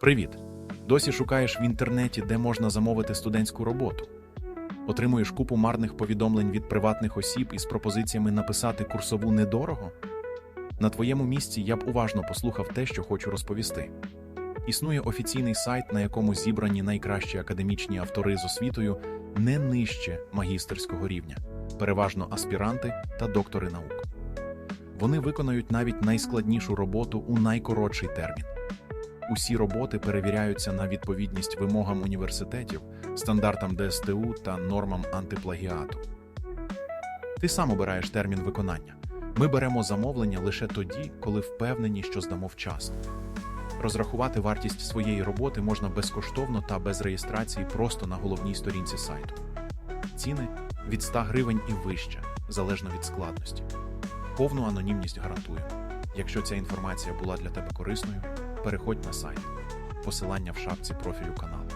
Привіт! Досі шукаєш в інтернеті, де можна замовити студентську роботу. Отримуєш купу марних повідомлень від приватних осіб із пропозиціями написати курсову недорого? На твоєму місці я б уважно послухав те, що хочу розповісти. Існує офіційний сайт, на якому зібрані найкращі академічні автори з освітою не нижче магістерського рівня, переважно аспіранти та доктори наук. Вони виконають навіть найскладнішу роботу у найкоротший термін. Усі роботи перевіряються на відповідність вимогам університетів, стандартам ДСТУ та нормам антиплагіату. Ти сам обираєш термін виконання. Ми беремо замовлення лише тоді, коли впевнені, що здамо вчасно. Розрахувати вартість своєї роботи можна безкоштовно та без реєстрації просто на головній сторінці сайту. Ціни від 100 гривень і вище, залежно від складності. Повну анонімність гарантуємо. Якщо ця інформація була для тебе корисною, переходь на сайт. Посилання в шапці профілю каналу.